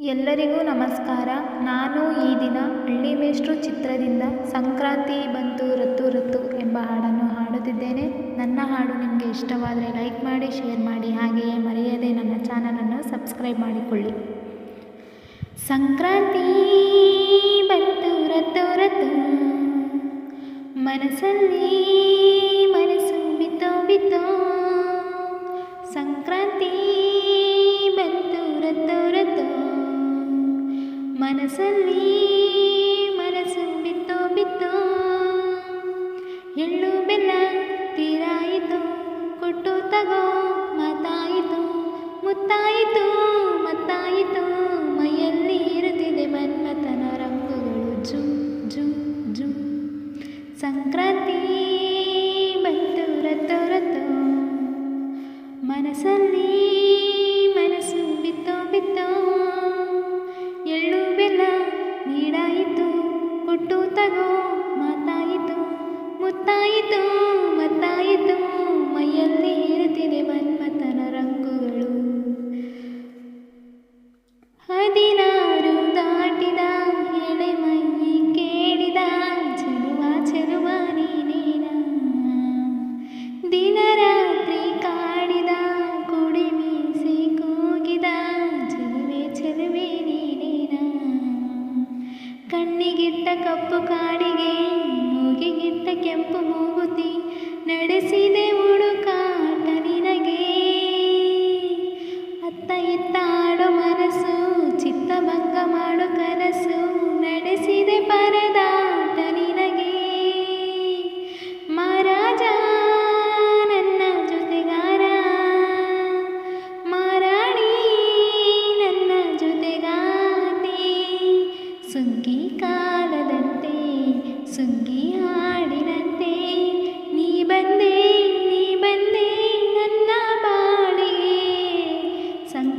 ಎಲ್ಲರಿಗೂ ನಮಸ್ಕಾರ. ನಾನು ಈ ದಿನ ಹಳ್ಳಿ ಮೇಷ್ಟ್ರು ಚಿತ್ರದಿಂದ ಸಂಕ್ರಾಂತಿ ಬಂತು, ರತ್ತು ರತ್ತು ಎಂಬ ಹಾಡನ್ನು ಹಾಡುತ್ತಿದ್ದೇನೆ. ನನ್ನ ಹಾಡು ನಿಮಗೆ ಇಷ್ಟವಾದರೆ ಲೈಕ್ ಮಾಡಿ, ಶೇರ್ ಮಾಡಿ, ಹಾಗೆಯೇ ಮರೆಯದೆ ನನ್ನ ಚಾನಲನ್ನು ಸಬ್ಸ್ಕ್ರೈಬ್ ಮಾಡಿಕೊಳ್ಳಿ. ಸಂಕ್ರಾಂತಿ ಬಂತು, ರತ್ತು ರತ್ತು. ಮನಸ್ಸಲ್ಲಿ ಮನಸ್ಸಲ್ಲಿ ಮನಸ್ಸು ಬಿತ್ತೋ ಬಿತ್ತೋ. ಎಳ್ಳು ಬೆಲ್ಲ ತೀರಾಯಿತು, ಕೊಟ್ಟು ತಗೋ, ಮಾತಾಯಿತು. ಮುತ್ತಾಯಿತು, ಮತ್ತಾಯಿತು, ಮೈಯಲ್ಲಿ ಇರುತ್ತಿದೆ ಮನ್ಮಥನ ರಂಗುಗಳು. ಜುಮ್ ಜುಮ್ ಜುಮ್ ಸಂಕ್ರಾಂತಿ ಬಂತು, ರತ್ತು ರತ್ತು. ಮನಸ್ಸಲ್ಲಿ ಕೊಟ್ಟು ತಗೋ ಮಾತಾಯಿತು, ಮುತ್ತಾಯಿತು, ಮತ್ತಾಯಿತು, ಮೈಯಲ್ಲಿ ಇರುತ್ತಿದೆ ಮನ್ಮಥನ ರಂಗುಗಳು. ಹದಿನಾರು ದಾಟಿದ, ಎಳೆ ಮೈ ಕೇಳಿದ, ಚೆಲುವ ಚೆಲುವ ನೀನೇನ? ದಿನರಾತ್ರಿ कप का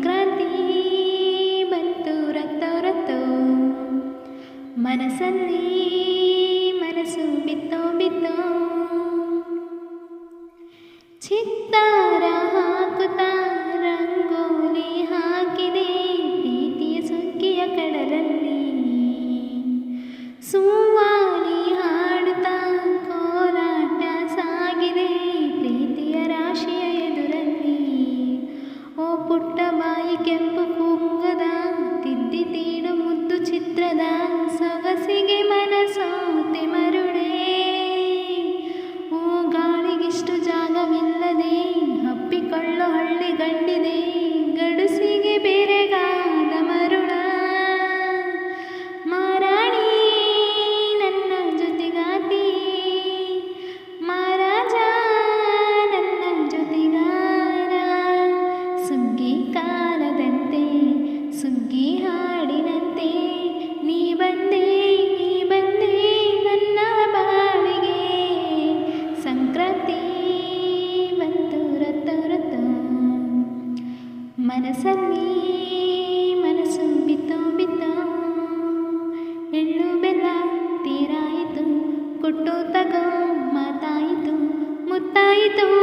ಸಂಕ್ರಾಂತಿ ಬಂತು ರತ್ತೋ ರತ್ತೋ ಮನಸ್ಸಲ್ಲಿ ङ्गि मनसा ತೀರಾಯಿತು